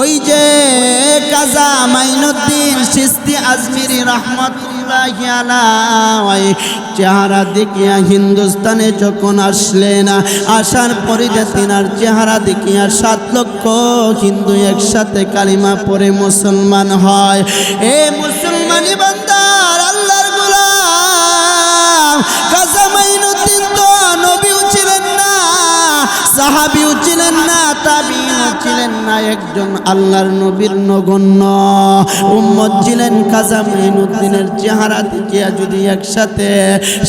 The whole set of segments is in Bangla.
ওই যে কাজা মাইনুদ্দিন সিস্তি আজমিরি রহমতুল্লাহ চেহারা দেখিয়া হিন্দুস্তানে যখন আসলেন আসার পরে যে তিনার চেহারা দেখিয়া সাত লক্ষ হিন্দু একসাথে কালিমা পরে মুসলমান হয়। এ মুসলমানি বান্দার আল্লাহর গোলাম সাহাবিও ছিলেন না তাবিনও ছিলেন না, একজন আল্লাহর নবীর নগণ্য। উম্মত ছিলেন খাজা মাইনুদ্দিনের চেহারা দেখিয়া যদি একসাথে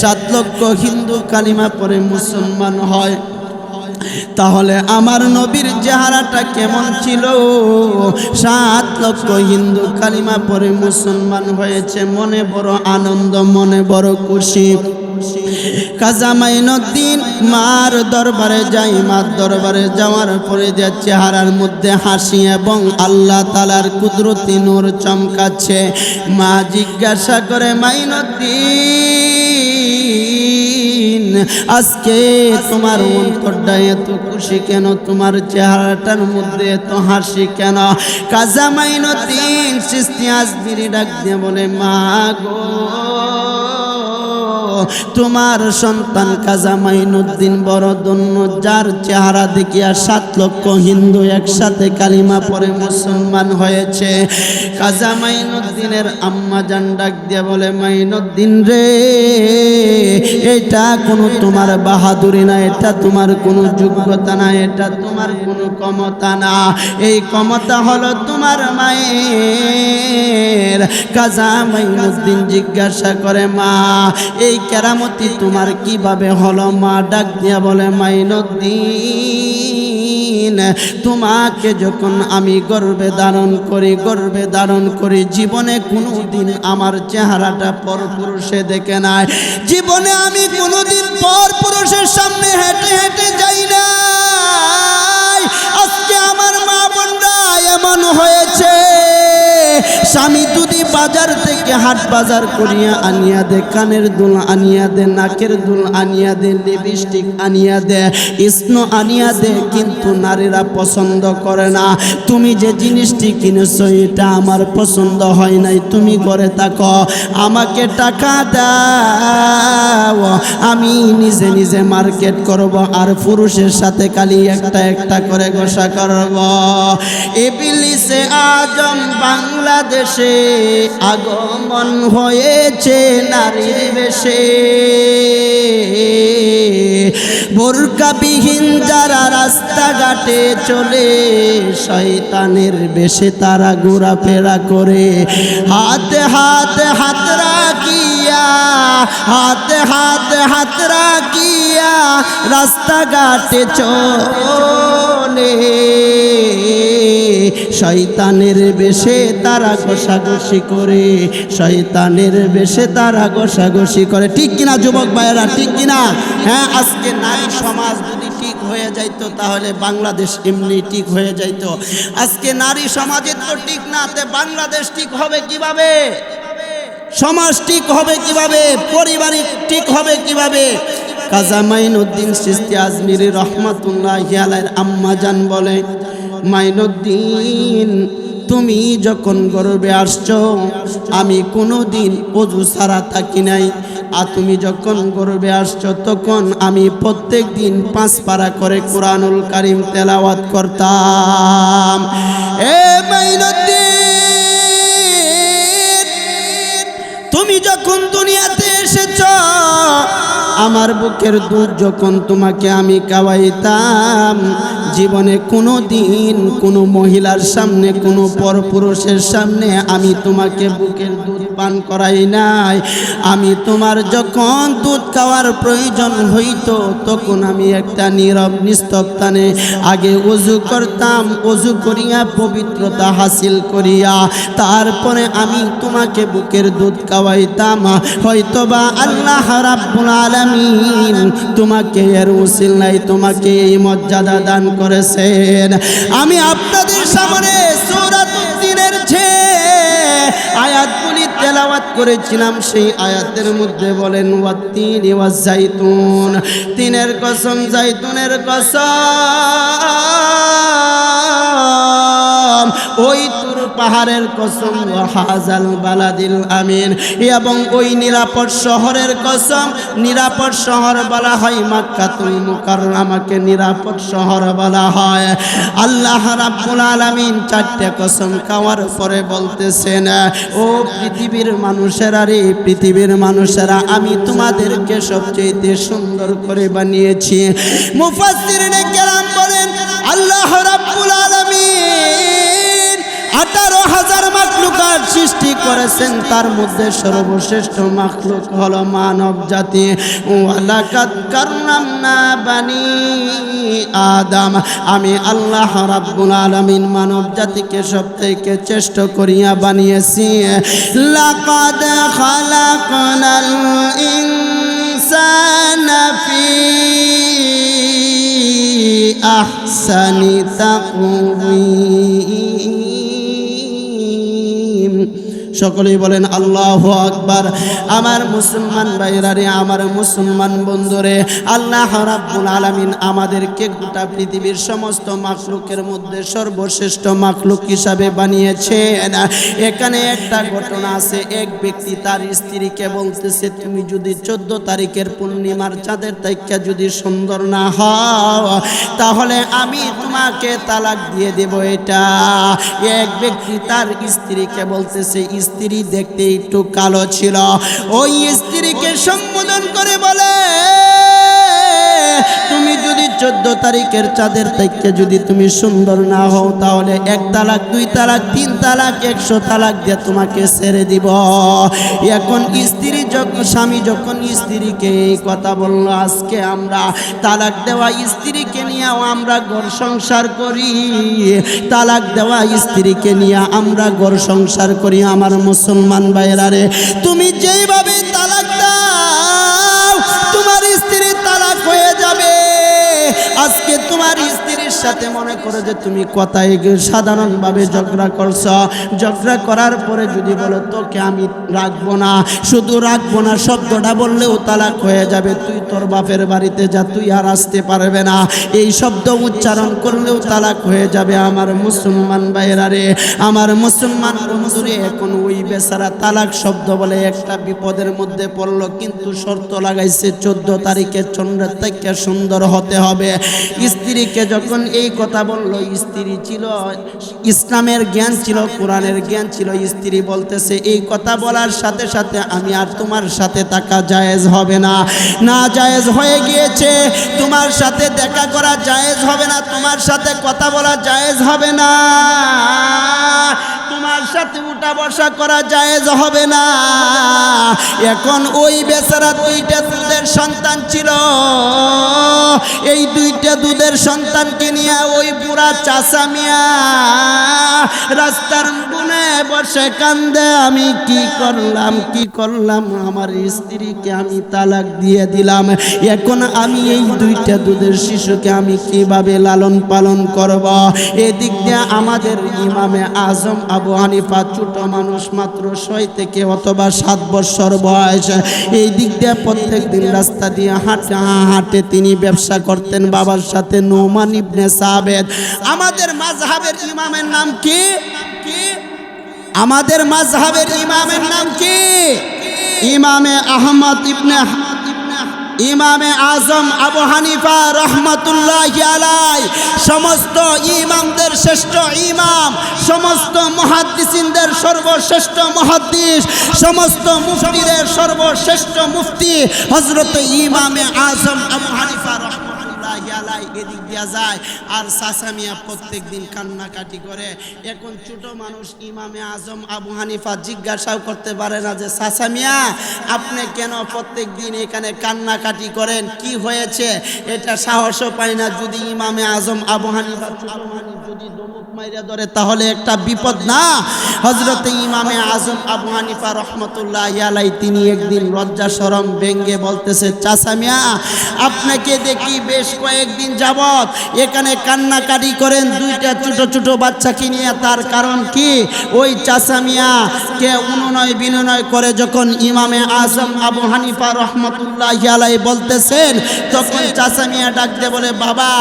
সাত লক্ষ হিন্দু কালিমা পরে মুসলমান হয়, তাহলে আমার নবীর চেহারাটা কেমন ছিল? সাত লক্ষ হিন্দু কালিমা পরে মুসলমান হয়েছে, মনে বড় আনন্দ, মনে বড় খুশি। মাইনুদ্দিন মার দরবারে যাই, মার দরবারে যাওয়ার পরে যে চেহারার মধ্যে হাসি এবং আল্লাহ তালার কুদরতি নূর চমকাচ্ছে। মা জিজ্ঞাসা করে মাইনুদ্দিন আজকে তোমার অন্তরটা এত খুশি কেন? তোমার চেহারাটার মধ্যে এত হাসি কেন? কাজা মাইনুদ্দিন সৃষ্টি আজমিরি ডাক দিয়ে বলে, মা গো তোমার সন্তান কাজা মাইনুদ্দিন বড় দন্য যার চেহারা দেখিয়া সাত লক্ষ হিন্দু একসাথে কালিমা পরে মুসলমান হয়েছে। কাজা মাইনুদ্দিনের আম্মা জান ডাক দিয়ে বলে, মাইনুদ্দিন রে, এটা কোনো তোমার বাহাদুরি না, এটা তোমার কোনো যোগ্যতা না, এটা তোমার কোনো ক্ষমতা না। এই ক্ষমতা হলো তোমার মায়ের। কাজা মাইনুদ্দিন জিজ্ঞাসা করে, মা, এই কেরামতি তোমার কীভাবে হলো? মা ডাক দিয়া বলে, মাইনুদ্দিন, তোমাকে যখন আমি গর্বে ধারণ করি, গর্বে ধারণ করি, জীবনে কোনো দিন আমার চেহারাটা পর পুরুষে দেখে নাই। জীবনে আমি কোনো দিন পর পুরুষের সামনে হেঁটে হেঁটে যাই না আজকে আমার মা বোনরা এমন হয়েছে স্বামী যদি বাজার থেকে হাট বাজার করিয়া আনিয়া দে, কানের দুল আনিয়া দে, নাকের দুল আনিয়া দে, লিপস্টিক আনিয়া দে স্নো আনিয়া দে, কিন্তু নারীরা পছন্দ করে না। তুমি যে জিনিসটি কিনেছো, এটা আমার পছন্দ হয় নাই। তুমি ঘরে থাকো, আমাকে টাকা দাও। আমি নিজে নিজে মার্কেট করব আর পুরুষের সাথে খালি একটা একটা করে গোসা করব। এবিলিসে আজম বাংলাদেশে আগমন হয়েছে নারীর বেশে। বোরকাবিহীন যারা রাস্তাঘাটে চলে, শয়তানের বেশে তারা ঘোরাফেরা করে। হাতে হাতে হাত রাখিয়া, হাতে হাতে হাত রাখিয়া রাস্তাঘাটে চলে। শয়তানের বেশে তারা ঘষাঘষি করে, শয়তানের বেশে তারা ঘষাঘষি করে। ঠিক কিনা, যুবক ভাইয়েরা, ঠিক কিনা? হ্যাঁ আজকে নারী সমাজ যদি ঠিক হয়ে যাইতো, তাহলে বাংলাদেশ এমনি ঠিক হয়ে যাইত। আজকে নারী সমাজে তো ঠিক না, তে বাংলাদেশ ঠিক হবে কীভাবে? সমাজ ঠিক হবে কীভাবে? পারিবারিক ঠিক হবে কীভাবে? কাজা মাইনুদ্দিন সিস্তি আজমিরি রহমাতুল্লাহ আম্মা জান বলে মাইনুদ্দিন, তুমি যখন গর্বে আসছ, আমি কোনো দিন অজু ছাড়া থাকি নাই। আর তুমি যখন গর্বে আসছো, তখন আমি প্রত্যেক দিন পাঁচ পারা করে কোরআনুল কারিম তেলাওয়াত করতাম। এ মাইনুদ্দিন, তুমি যখন দুনিয়াতে এসেছ, আমার বুকের দুধ যখন তোমাকে আমি খাওয়াইতাম জীবনে কোনো দিন কোনো মহিলার সামনে, কোনো পরপুরুষের সামনে আমি তোমাকে বুকের দুধ পান করাই নাই। আমি তোমার যখন দুধ খাওয়ার প্রয়োজন হইতো, তখন আমি একটা নীরব নিস্তব্ধানে আগে অজু করতাম অজু করিয়া পবিত্রতা হাসিল করিয়া, তারপরে আমি তোমাকে বুকের দুধ খাওয়াইতাম। হয়তোবা আল্লাহ রাব্বুল আলামিন তোমাকে এর উসিল নাই, তোমাকে এই মর্যাদা দান করেছেন। আমি আপনাদের সামনে সূরাতুদ্দিনের ছে আয়াতগুলি তেলাওয়াত করেছিলাম সেই আয়াতের মধ্যে বলেন ওয়াত্তিন ওয়াজ জাইতুন। তিনের কসম জাইতুনের কসম। পাহাড়ের কসম হাজাল বালাদিল আমিন। এবং ওই নিরাপদ শহরের কসম, নিরাপদ শহর বলা হয় মাক্কাতুল মুকাররামাকে নিরাপদ শহর বলা হয়। আল্লাহ রাব্বুল আলামিন চারটে কসম খাওয়ার পরে বলতেছেন, ও পৃথিবীর মানুষেরা রে, পৃথিবীর মানুষেরা, আমি তোমাদেরকে সবচেয়ে সুন্দর করে বানিয়েছি। মুফাসসিরিনে কেরাম বলেন, আল্লাহ রাব্বুল আলামিন আঠারো হাজার মাকলুকার সৃষ্টি করেছেন, তার মধ্যে সর্বশ্রেষ্ঠ মাকলুক হল মানব জাতি। ওয়ালাকাত বানি আদম। আমি আল্লাহ রাব্বুল আলামিন মানব জাতিকে সবথেকে চেষ্টা করিয়া বানিয়েছি। আহসানি তাকওয়িম। সকলেই বলেন, আল্লাহ আকবার। আমার মুসলমান ভাইরারে আমার মুসলমান বন্ধুরে, আল্লাহ রাব্বুল আলামিন আমাদেরকে গোটা পৃথিবীর সমস্ত মাখলুকের মধ্যে সর্বশ্রেষ্ঠ মাখলুক হিসাবে বানিয়েছেন। এখানে একটা ঘটনা আছে, এক ব্যক্তি তার স্ত্রীকে বলতেছে, তুমি যদি চোদ্দ তারিখের পূর্ণিমার চাঁদের তাইকা যদি সুন্দর না হও, তাহলে আমি তোমাকে তালাক দিয়ে দেব। এটা এক ব্যক্তি তার স্ত্রীকে বলতেছে স্ত্রী দেখতে একটু কালো ছিল। ওই স্ত্রীকে সম্বোধন করে বলে, তুমি যদি চোদ্দ তারিখের চাঁদের থেকে যদি তুমি সুন্দর না হও, তাহলে এক তালাক, দুই তালাক, তিন তালাক, একশো তালাক দিয়ে তোমাকে ছেড়ে দিব। এখন স্ত্রী যখন, স্বামী যখন স্ত্রীকে এই কথা বলল, আজকে আমরা তালাক দেওয়া স্ত্রীকে নিয়েও আমরা ঘর সংসার করি। তালাক দেওয়া স্ত্রীকে নিয়ে আমরা ঘর সংসার করি। আমার মুসলমান ভাইয়েরা রে, তুমি যেইভাবে তালাক তোমার স্ত্রীর সাথে মনে করো যে তুমি কথায় সাধারণভাবে ঝগড়া করছ। ঝগড়া করার পরে যদি বলো, তোকে আমি রাখব না। শুধু রাখব না, শব্দটা বললেও তালাক হয়ে যাবে। তুই তোর বাপের বাড়িতে যা, তুই আর আসতে পারবে না। এই শব্দ উচ্চারণ করলেও তালাক হয়ে যাবে। আমার মুসলমান ভাইয়েরা রে, আমার মুসলমান বন্ধুরে, এখন ওই বেচারা তালাক শব্দ বলে একটা বিপদের মধ্যে পড়ল। কিন্তু শর্ত লাগাইছে, চোদ্দ তারিখে চন্দ্রের থেকে সুন্দর হতে হবে। স্ত্রীকে যখন এই কথা বলল, স্ত্রী ছিল, ইসলামের জ্ঞান ছিল, কোরআনের জ্ঞান ছিল, স্ত্রী বলতেছে, এই কথা বলার সাথে সাথে আমি আর তোমার সাথে থাকা জায়েজ হবে না। না, জায়েজ হয়ে গিয়েছে। তোমার সাথে দেখা করা জায়েজ হবে না। তোমার সাথে কথা বলা জায়েজ হবে না। তোমার সাথে উঠা বসা করা জায়েজ হবে না। এখন ওই বেচারা দুইটা দুধের সন্তান ছিল। এই দুইটা দুধের সন্তানকে নিয়ে ওই বুড়া চাষা মিয়া রাস্তার বসে কান্দে, আমি কি করলাম কি করলাম? আমার স্ত্রীকে আমি তালাক দিয়ে দিলাম। এখন আমি এই দুইটা দুধের শিশুকে আমি কীভাবে লালন পালন করব? এদিক দিয়ে আমাদের ইমামে আজম আবু হানিফা ছোট মানুষ মাত্র ছয় থেকে অথবা সাত বছর বয়স। এই দিক দিয়ে প্রত্যেক দিন রাস্তা দিয়ে হাঁটে হাঁটে তিনি ব্যবসা করতেন বাবার সাথে নোমান ইবনে সাবেদ। আমাদের মাযহাবের ইমামের নাম কি কি? আমাদের মাযহাবের ইমামের নাম কি? ইমামে আহমদ ইবনে ইমামে আজম আবু হানিফা রহমতুল্লাহ আলাই সমস্ত ইমামদের শ্রেষ্ঠ ইমাম, সমস্ত মহাদ্দিসিনদের সর্বশ্রেষ্ঠ মহাদ্দিস, সমস্ত মুফতিদের সর্বশ্রেষ্ঠ মুফতি হজরত ইমামে আজম আবু হানিফা রহমতুল্লাহ এদিক দিয়া যায়। আর সাসামিয়া প্রত্যেক দিন কান্নাকাটি করে। এখন ছোট মানুষ ইমামে আজম আবু হানিফা জিজ্ঞাসাও করতে পারে না যে, সাসামিয়া, আপনি কেন প্রত্যেক দিন এখানে কান্নাকাটি করেন? কি হয়েছে? এটা সাহসও না। যদি ইমামে আজম আবু হানিফা ছোট মানুষ যদি তাহলে একটা বিপদ না? হজরতে ইমামে আজম আবু হানিফা রহমতুল্লাহ আলাই, তিনি একদিন লজ্জা সরম ব্যঙ্গে বলতেছে চাষামিয়া আপনাকে দেখি বেশ কয়েকদিন যাবত এখানে কান্নাকাটি করেন দুইটা ছোট ছোট বাচ্চাকে নিয়ে। তার কারণ কি? ওই চাষামিয়া কে অনুনয় বিনয় করে যখন ইমামে আজম আবু হানিফা রহমতুল্লাহ বলতেছেন, তখন চাষামিয়া ডাকতে বলে, বাবা,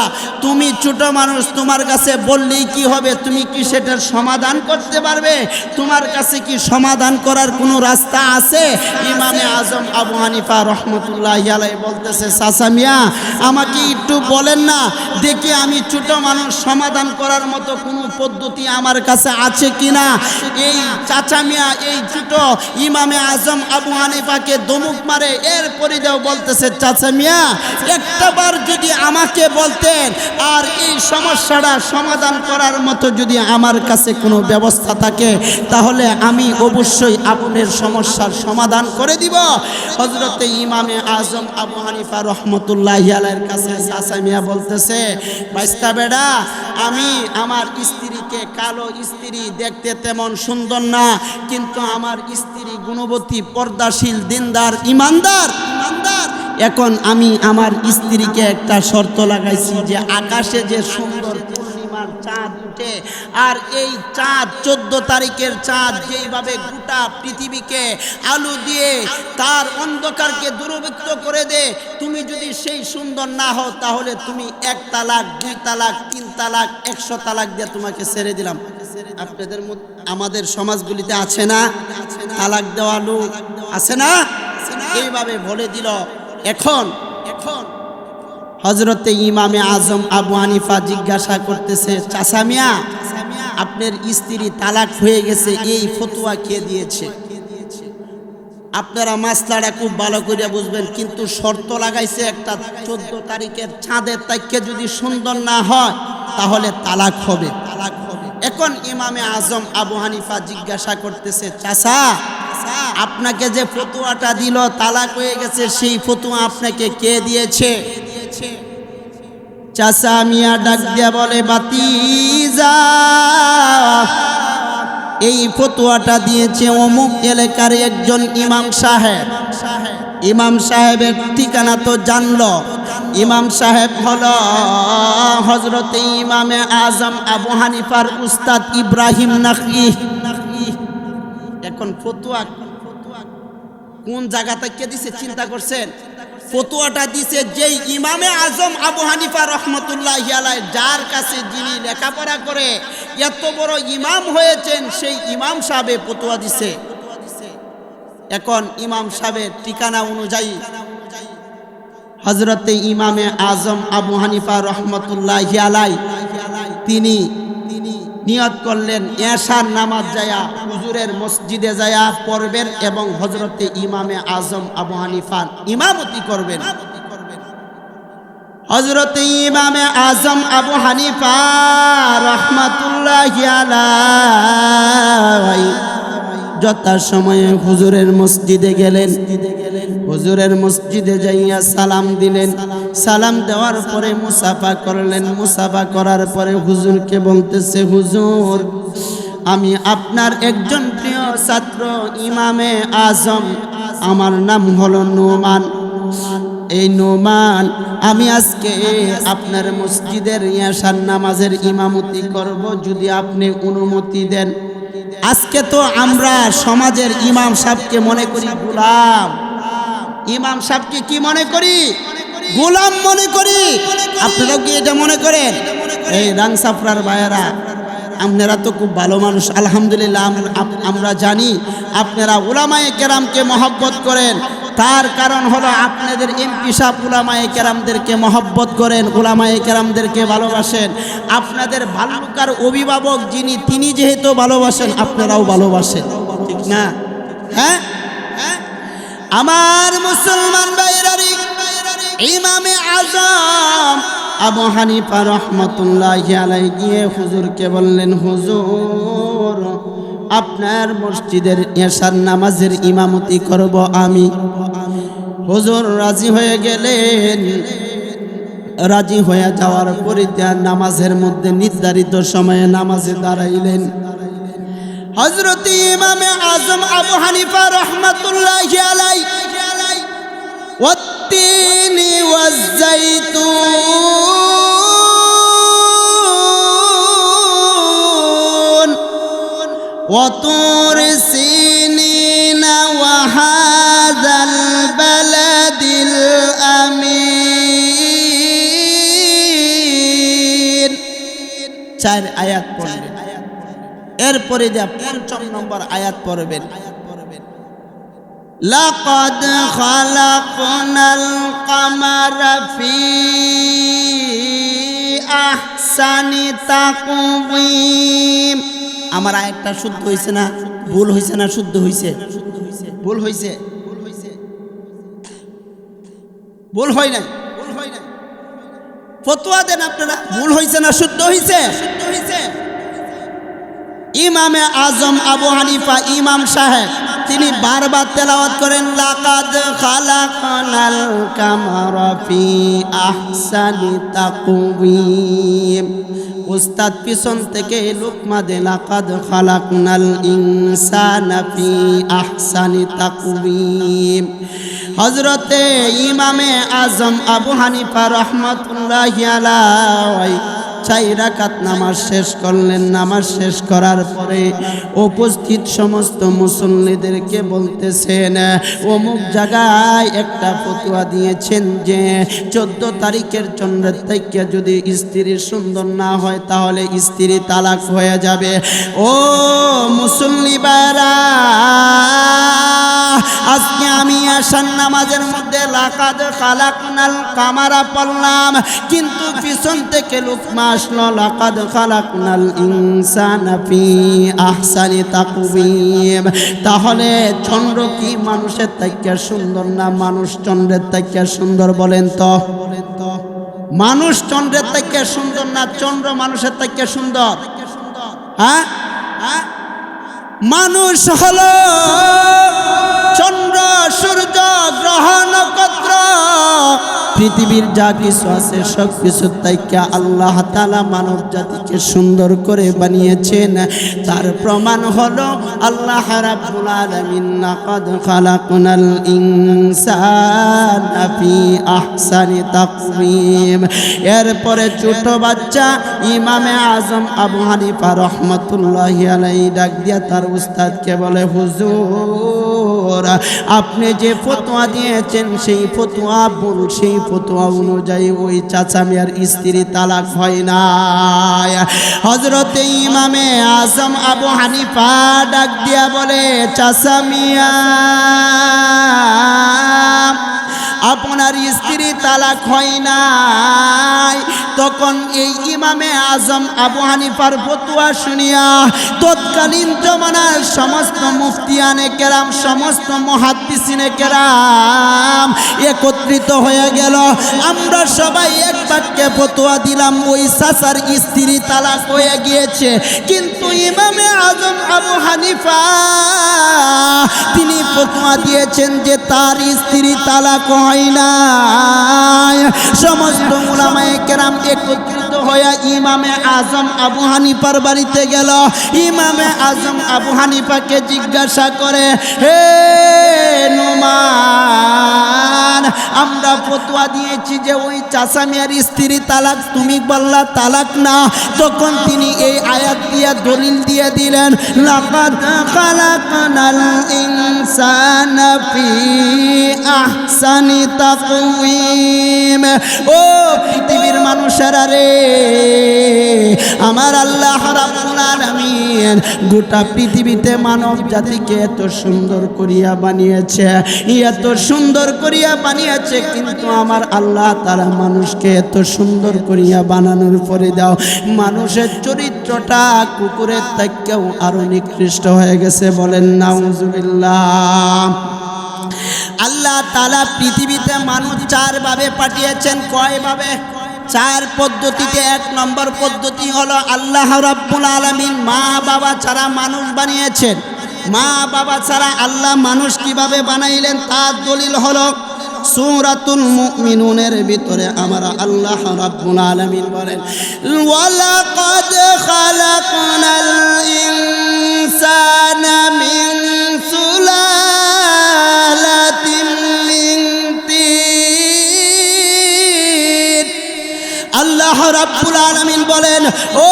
তুমি ছোট মানুষ, তোমার কাছে বললেই কি হবে? তুমি কি সেটার সমাধান করতে পারবে? তোমার কাছে কি সমাধান করার কোনো রাস্তা আছে? ইমামে আজম আবু হানিফা রহমতুল্লাহ আলাই বলতেছে সাসা মিয়া, আমাকে একটু বলেন না, দেখি আমি ছোট মানুষ সমাধান করার মতো কোনো পদ্ধতি আমার কাছে আছে কিনা? এই চাচা মিয়া, এই ছোট ইমামে আজম আবু হানিফাকে দমুক মারে, এর পরিদেও বলতেছে, চাচা মিয়া, একটা বার যদি আমাকে বলতেন আর এই সমস্যাটা সমাধান করার মতো যদি আমার কাছে কোনো ব্যবস্থা থাকে, তাহলে আমি অবশ্যই আপনার সমস্যার সমাধান করে দিব। হজরতে ইমামে আজম আবু হানিফা রহমতুল্লাহ কাছে চাচা মিয়া বলতেছে, বাইস্তা বেডা, আমি আমার স্ত্রীকে কালো স্ত্রী দেখতে তেমন সুন্দর না, কিন্তু আমার স্ত্রী গুণবতী, পর্দাশীল, দিনদার, ইমানদার ইমানদার। এখন আমি আমার স্ত্রীকে একটা শর্ত লাগাইছি যে আকাশে যে সুন্দর উঠে আর এই চাঁদ, চোদ্দ তারিখের চাঁদ যেইভাবে গোটা পৃথিবীকে আলু দিয়ে তার অন্ধকারকে দূরবৃত্ত করে দে, তুমি যদি সেই সুন্দর না হও, তাহলে তুমি এক তালাক, দুই তালাক, তিন তালাক, একশো তালাক দিয়ে তোমাকে ছেড়ে দিলাম। আপনাদের আমাদের সমাজগুলিতে আছে না? তালাক দেওয়া লোক আছে না? এইভাবে বলে দিল। এখন এখন হজরতে ইমামে আজম আবু হানিফা জিজ্ঞাসা করতেছে, চাচা মিয়া, আপনার স্ত্রী তালাক হয়ে গেছে, এই ফতুয়া কে দিয়েছে? আপনারা মাসলাটা খুব ভালো করে বুঝবেন, কিন্তু শর্ত লাগাইছে একটা চোদ্দ তারিখের চাঁদের তাইকে যদি সুন্দর না হয়, তাহলে তালাক হবে তালাক হবে। এখন ইমামে আজম আবু হানিফা জিজ্ঞাসা করতেছে, চাচা, আপনাকে যে ফতুয়াটা দিল, তালাক হয়ে গেছে, সেই ফতুয়া আপনাকে কে দিয়েছে? চাচা মিয়া ডাক দিয়া বলে বাতিজা এই ফতুয়াটা দিয়েছে অমুক এলাকার একজন ইমাম সাহেব। ইমাম সাহেবের ঠিকানা তো জানলো। ইমাম সাহেব হল হজরতে ইমামে আজম আবু হানিফার উস্তাদ ইব্রাহিম নাকি এখন ফতুয়া কোন জায়গা থেকে দিছে, চিন্তা করছেন? ফতুয়াটা দিছে যেই ইমামে আজম আবু হানিফা রহমতুল্লাহ যার কাছে যিনি লেখাপড়া করে এত বড় ইমাম হয়েছেন, সেই ইমাম সাহেব ফতুয়া দিছে। এখন ইমাম সাহেবের ঠিকানা অনুযায়ী হজরতে ইমামে আজম আবু হানিফা রহমতুল্লাহ আলাই তিনি নিয়ত করলেন, এশার নামাজ যায়া হুজুরের মসজিদে যায়া পড়বেন এবং হজরতে ইমামে আজম আবু হানিফার ইমামতি করবেন। হজরতে ইমামে আজম আবু হানিফা রহমাতুল্লাহ যথার সময়ে হুজুরের মসজিদে গেলেন। হুজুরের মসজিদে যাইয়া সালাম দিলেন। সালাম দেওয়ার পরে মুসাফা করলেন। মুসাফা করার পরে হুজুরকে বলতেছে, হুজুর, আমি আপনার একজন প্রিয় ছাত্র ইমামে আজম। আমার নাম হলো নোমান। এই নোমান, আমি আজকে আপনার মসজিদের ইয়াসার নামাজের ইমামতি করব। যদি আপনি অনুমতি দেন আজকে তো আমরা সমাজের ইমাম সাহেবকে মনে করি গোলাম। ইমাম সাহেবকে কি মনে করি? গোলাম মনে করি। আপনারাও কি এটা মনে করেন? এই রাংসাফরার ভাইয়েরা, আপনারা তো খুব ভালো মানুষ, আলহামদুলিল্লাহ আমরা জানি, আপনারা উলামায়ে কেরামকে মহব্বত করেন। তার কারণ হলো আপনাদের এমপি সাহেব উলামায়ে কেরামদেরকে মহব্বত করেন, উলামায়ে কেরামদেরকে ভালোবাসেন। আপনাদের ভাল্লুকার অভিভাবক যিনি, তিনি যেহেতু ভালোবাসেন, আপনারাও ভালোবাসেন। ঠিক না? হ্যাঁ? আমার মুসলমান ভাইরারি, ইমামে আজম আবু হানিফা রহমতুল্লাহ আলাই গিয়ে হুজুরকে বললেন, হুজুর আপনার মসজিদের এশার নামাজের ইমামতি করব আমি হুজুর রাজি হয়ে গেলেন রাজি হয়ে যাওয়ার পরে তার নামাজের মধ্যে নির্ধারিত সময়ে নামাজে দাঁড়াইলেন হজরত ইমামে আজম আবু হানিফা রহমতুল্লাহ আলাই والتين والزيتون وطور سينين وهذا البلد الأمين চার আয়াত পড়বেন এরপরে যা পঞ্চম নম্বর আয়াত পড়বেন لقد خلقنا القمر في أحسن تقويم আমার আয়াতটা শুদ্ধ হয়েছে না, ভুল হয়েছে না, শুদ্ধ হয়েছে ভুল হয়েছে ভুল হয় নাই? ভুল হয় নাই ফতোয়া দেন আপনারা, ভুল হয়েছে না, শুদ্ধ হয়েছে শুদ্ধ হয়েছে ইমামে আজম আবু হানিফা, ইমাম সাহেব, তিনি বারবার তেলাওয়াত করেন, লাকাদ খালাকানাল কামারা ফি আহসানি তাকওয়িম। উস্তাদ পিছন থেকে লুকমা দেলা কাদ খালাকনাল ইনসানা ফি আহসানি তাকওয়িম হজরতে ইমামে আজম আবু হানিফা রহমতুল্লাহ চাই রাকাত নামাজ শেষ করলেন। নামাজ শেষ করার পরে উপস্থিত সমস্ত মুসল্লিদেরকে বলতেছেন, অমুক জায়গায় একটা ফতুয়া দিয়েছেন যে, চোদ্দ তারিখের চন্দ্রের থেকে যদি স্ত্রী সুন্দর না হয়, তাহলে স্ত্রী তালাক হয়ে যাবে। ও মুসল্লি বারা আজকে আমি আসার নামাজের মধ্যে লাকাদ খালাকনাল কামারা পড়লাম, কিন্তু পিছন থেকে লুকমা আসলো, লাকাদ খালাকনাল ইনসানা ফি আহসানি তাকওয়িম তাহলে চন্দ্র কি মানুষের থেকে সুন্দর না মানুষ চন্দ্রের থেকে সুন্দর বলেন তো বলেন তো? মানুষ চন্দ্রের থেকে সুন্দর না চন্দ্র মানুষের থেকে সুন্দর? হ্যাঁ? হ্যাঁ? মানুষ হল চন্দ্র সূর্য গ্রহ নক্ষত্র। পৃথিবীর যা কিছু আছে, সব কিছু তাইকা আল্লাহ তালা মানব জাতিকে সুন্দর করে বানিয়েছেন। তার প্রমাণ হলো আল্লাহ এরপরে ছোট বাচ্চা ইমামে আজম আবু হানিফা রহমতুল্লাহ ডাক দিয়া তার উস্তাদকে বলে, হুজুর, আপনি যে ফতোয়া দিয়েছেন, সেই ফতোয়া ভুল, সেই ফতোয়া অনুযায়ী ওই চাচা মিয়ার স্ত্রী তালাক হয় না হজরতে ইমামে আজম আবু হানিফা ডাক দিয়া বলে, চাচা মিয়া, আপনার স্ত্রী তালাক হয় নাই। তখন এই ইমামে আজম আবু হানিফার ফতুয়া শুনিয়া তৎকালীন জমানার সমস্ত মুফতিয়ানে কেরাম, সমস্ত মহাদ্দিসিনে কেরাম একত্রিত হয়ে গেল। আমরা সবাই এক বাক্যে ফতুয়া দিলাম, ওই সাসার স্ত্রী তালাক হয়ে গিয়েছে। কিন্তু ইমামে আজম আবু হানিফা তিনি ফতুয়া দিয়েছেন যে তার স্ত্রী তালাক হয় না সমস্ত উলামায়ে কেরাম একত্রিত হয়ে ইমামে আজম আবু হানিফার বাড়িতে গেল। ইমামে আজম আবু হানিফাকে জিজ্ঞাসা করে, হে নুমান আমরা ফতোয়া দিয়েছি যে ওই চাষা মিয়ার স্ত্রী তালাক, তুমি বললা তালাক না। তখন তিনি এই আয়াত দিয়া দলিল দিয়ে দিলেন ও পৃথিবীর মানুষেরা রে, আমার আল্লাহ আলামিন গোটা পৃথিবীতে মানব জাতিকে এত সুন্দর করিয়া বানিয়েছে। এত সুন্দর করিয়া বানিয়েছে কিন্তু আমার আল্লাহ তারা মানুষকে এত সুন্দর করিয়া বানানোর পরে দাও। মানুষের চরিত্রটা কুকুরের থেকেও আরও নিকৃষ্ট হয়ে গেছে বলেন, নাউজুবিল্লাহ। আল্লাহ তালা পৃথিবীতে মানুষ চারভাবে পাঠিয়েছেন, কয়ভাবে? চার পদ্ধতিতে। এক নম্বর পদ্ধতি হলো আল্লাহ রাব্বুল আলামিন মা বাবা ছাড়া মানুষ বানিয়েছেন। মা বাবা ছাড়া আল্লাহ মানুষ কীভাবে বানাইলেন, তার দলিল হলো সূরাতুল মুমিনুনের ভিতরে আমরা আল্লাহ রাব্বুল আলামিন বলেন, ওয়ালাকাদ খালাকনাল ইনসানা মিন সুলালাতিন মিন তিন। আল্লাহ রাব্বুল আলামিন বলেন, ও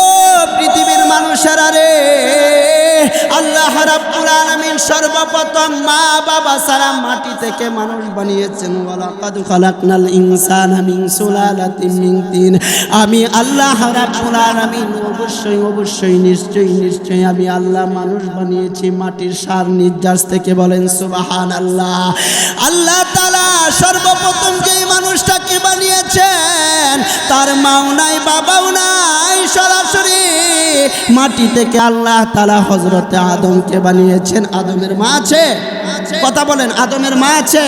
পৃথিবীর মানুষেরা রে আল্লাহ রাব্বুল আলামিন সর্বপ্রথম মা বাবা সারা মাটি থেকে মানুষ বানিয়েছেন, ওয়ালাকাদ খালাকনাল ইনসানা মিন সুলালাতিন মিন তিন। আমি আল্লাহ রাব্বুল আলামিন অবশ্যই অবশ্যই, নিশ্চয়ই নিশ্চয়ই আমি আল্লাহ মানুষ বানিয়েছি মাটির সার নির্যাস থেকে বলেন, সুবহানাল্লাহ। আল্লাহ তাআলা সর্বপ্রথম যেই মানুষটাকে বানিয়েছেন, তার মাও নাই, বাবাও নাই, সরাসরি মাটি থেকে আল্লাহ তাআলা তালা হজরতে আদমকে বানিয়েছেন, আদমের মা আছে? কথা বলেন, আদমের মা আছে?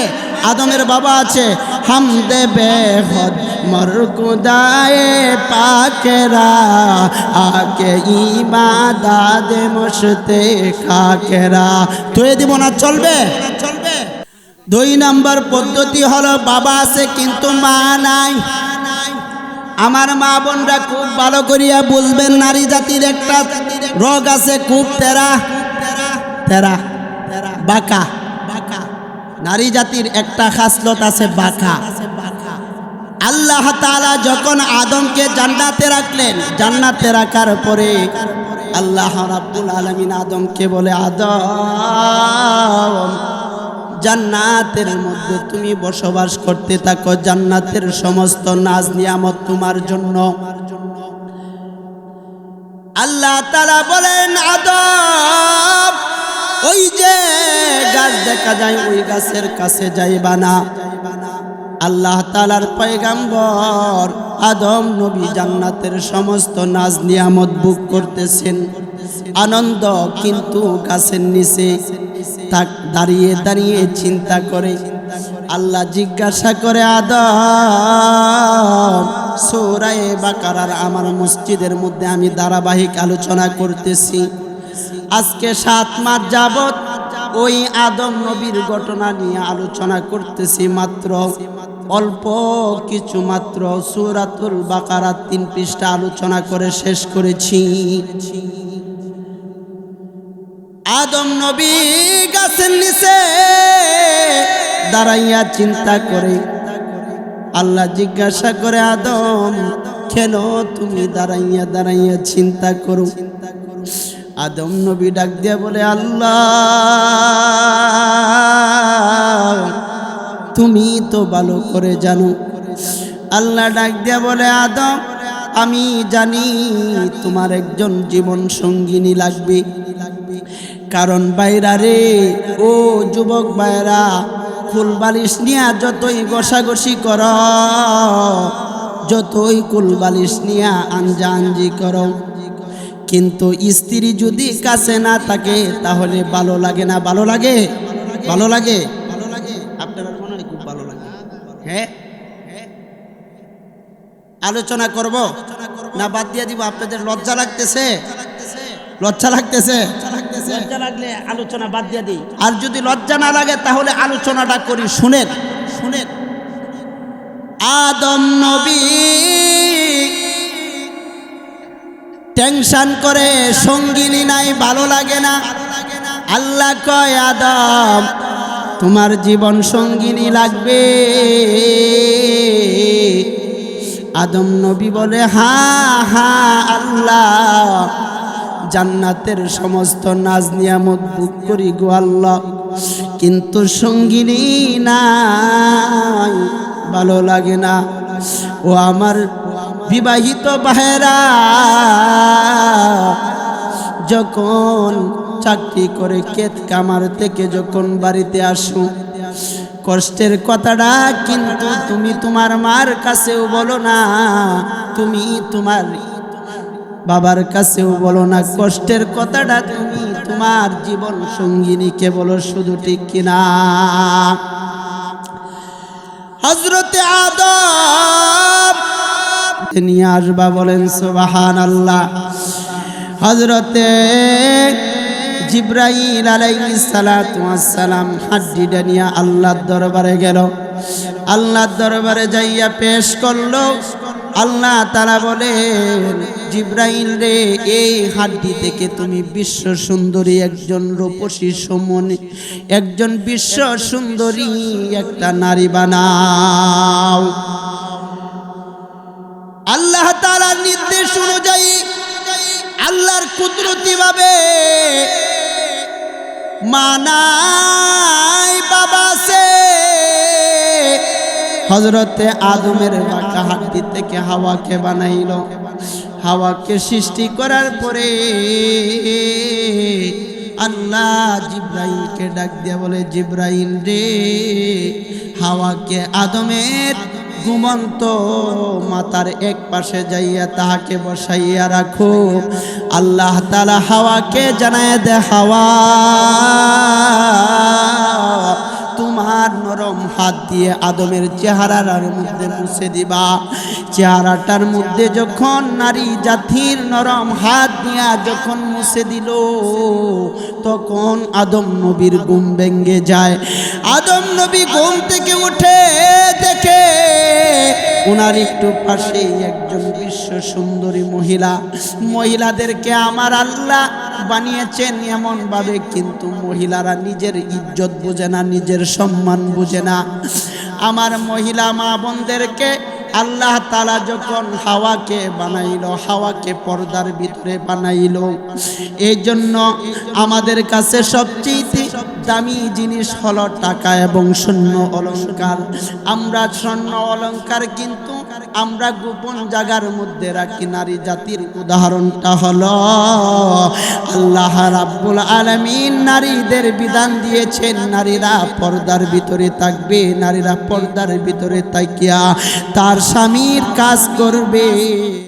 আদমের বাবা আছে? হাম দেবে মরকুদায়ে পাকেরা আকে ইবাদাদে মশতে খাকেরা তুই দিব না চলবে চলবে? দুই নাম্বার পদ্ধতি হলো, বাবা আছে কিন্তু মা নাই। আমার মা বোনরা খুব ভালো করিয়া বুঝবেন, নারী জাতির একটা রোগ আছে, খুব তেরা তেরা বাঁকা বাঁকা। নারী জাতির একটা খাসলত আছে, বাঁকা। আল্লাহ তালা যখন আদমকে জান্নাতে রাখলেন, জান্নাতে রাখার পরে আল্লাহ রাব্বুল আলামিন আদমকে বলে, আদম জান্নাতের মধ্যে তুমি বসবাস করতে থাকো, জান্নাতের সমস্ত নাজ নিয়ামত তোমার জন্য। আল্লাহ তারা বলেন, আদব, ওই যে গাছ দেখা যায়, ওই গাছের কাছে যাইবা না। আল্লাহ তালার পয়গাম্বর আদম নবী জান্নাতের সমস্ত নাজ নিয়ামত বুক করতেছেন। আনন্দ কিন্তু গাছের নিচে দাঁড়িয়ে দাঁড়িয়ে চিন্তা করে। আল্লাহ জিজ্ঞাসা করে, আদম, সৌরায়ে বাকারার আমার মসজিদের মধ্যে আমি ধারাবাহিক আলোচনা করতেছি। আজকে সাত মাস যাবত ওই আদম নবীর ঘটনা নিয়ে আলোচনা করতেছি মাত্র। অল্প কিছু মাত্র সুরাতুল বাকারাত তিন পৃষ্ঠা আলোচনা করে শেষ করেছি। আদম নবী গাছের নিচে দাঁড়াইয়া চিন্তা করে, আল্লাহ জিজ্ঞাসা করে, আদম কেন তুমি দাঁড়াইয়া দাঁড়াইয়া চিন্তা করো। আদম নবী ডাক দিয়া বলে, আল্লাহ তুমি তো ভালো করে জানো। আল্লাহ ডাক দিয়া বলে, আদম, আমি জানি তোমার একজন জীবন সঙ্গিনী লাগবে। কারণ বাইরা রে, ও যুবক বাইরা ফুল বালিশ নিয়া যতই ঘষাঘষি কর, যতই কুল বালিশ নিয়া আঞ্জা আঞ্জি করো। কিন্তু স্ত্রী যদি কাছে না থাকে, তাহলে ভালো লাগে না? ভালো লাগে? ভালো লাগে ভালো লাগে আপনার মনে হয় খুব ভালো লাগে হ্যাঁ আলোচনা করব? না বাদ দিয়ে দিব আপনাদের লজ্জা লাগতেছে? লজ্জা লাগতেছে? লজ্জা লাগলে আলোচনা বাদ দিয়ে দিই। আর যদি লজ্জা না লাগে তাহলে আলোচনাটা করি শুনেন। শুনেন। আদম নবী টেনশন করে সঙ্গিনী নাই ভালো লাগে না। আল্লাহ কয় আদম তোমার জীবন সঙ্গিনী লাগবে। আদম নবী বলে, হা হা, আল্লাহ, জান্নাতের সমস্ত নাজ নিয়ামত বুক করি গো আল্লাহ। কিন্তু সঙ্গিনী নাই, ভালো লাগে না। ও আমার বিবাহিত ভাইরা যখন চাকরি করে কেত কামার থেকে যখন বাড়িতে আসো, কষ্টের কথাটা কিন্তু তুমি তোমার মার কাছেও বলো না, তুমি তোমার বাবার কাছেও বলো না। কষ্টের কথাটা তুমি তোমার জীবন সঙ্গিনীকে বলো, শুধু ঠিক কিনা? হজরতে আদম নিয়ে আসবা বলেন সুবাহান আল্লাহ হজরতে জিব্রাইল আলাইহিস সালাতু সালাম হাড্ডিটা নিয়ে আল্লাহর দরবারে গেল। আল্লাহর দরবারে যাইয়া পেশ করল। আল্লাহ তারা বলেন, জিব্রাইল রে, এই হাড্ডি থেকে তুমি বিশ্ব সুন্দরী একজন রূপসী সমনে, একজন বিশ্ব সুন্দরী একটা নারী বানাও। আল্লাহ তালার নির্দেশ অনুযায়ী আল্লাহর কুদরতি ভাবে মানাই বাবা সে। হজরতে আদমের বাঁকা হাড্ডি থেকে হাওয়াকে বানাইল। হাওয়াকে সৃষ্টি করার পরে আল্লাহ জিব্রাইলকে ডাক দিয়া বলে, জিব্রাইল রে, হাওয়াকে আদমের ঘুমন্ত মাতার এক পাশে যাইয়া তাহাকে বসাইয়া রাখো। আল্লাহ তালা হাওয়াকে জানায় দে, হাওয়া। তোমার নরম হাত দিয়ে আদমের চেহারার মধ্যে মুছে দিবা। চেহারাটার মধ্যে যখন নারী জাতির নরম হাত দিয়া যখন মুছে দিল, তখন আদম নবীর ঘুম ভেঙ্গে যায়। আদম নবী ঘুম থেকে উঠে ওনার একটু পাশেই একজন বিশ্ব সুন্দরী মহিলা। মহিলাদেরকে আমার আল্লাহ বানিয়েছেন এমন ভাবে কিন্তু মহিলারা নিজের ইজ্জত বুঝে না, নিজের সম্মান বুঝে না। আমার মহিলা মা বোনদেরকে আল্লাহ তালা যখন হাওয়াকে বানাইলো, হাওয়াকে পর্দার ভিতরে বানাইলো এই জন্য আমাদের কাছে সবচেয়ে দামি জিনিস হলো টাকা এবং শূন্য অলংকার। আমরা স্বর্ণ অলংকার কিন্তু আমরা গোপন জায়গার মধ্যে রাখি। নারী জাতির উদাহরণটা হলো, আল্লাহ রাব্বুল আলামিন নারীদের বিধান দিয়েছেন, নারীরা পর্দার ভিতরে থাকবে, নারীরা পর্দার ভিতরে তাকিয়া তার স্বামীর কাজ করবে।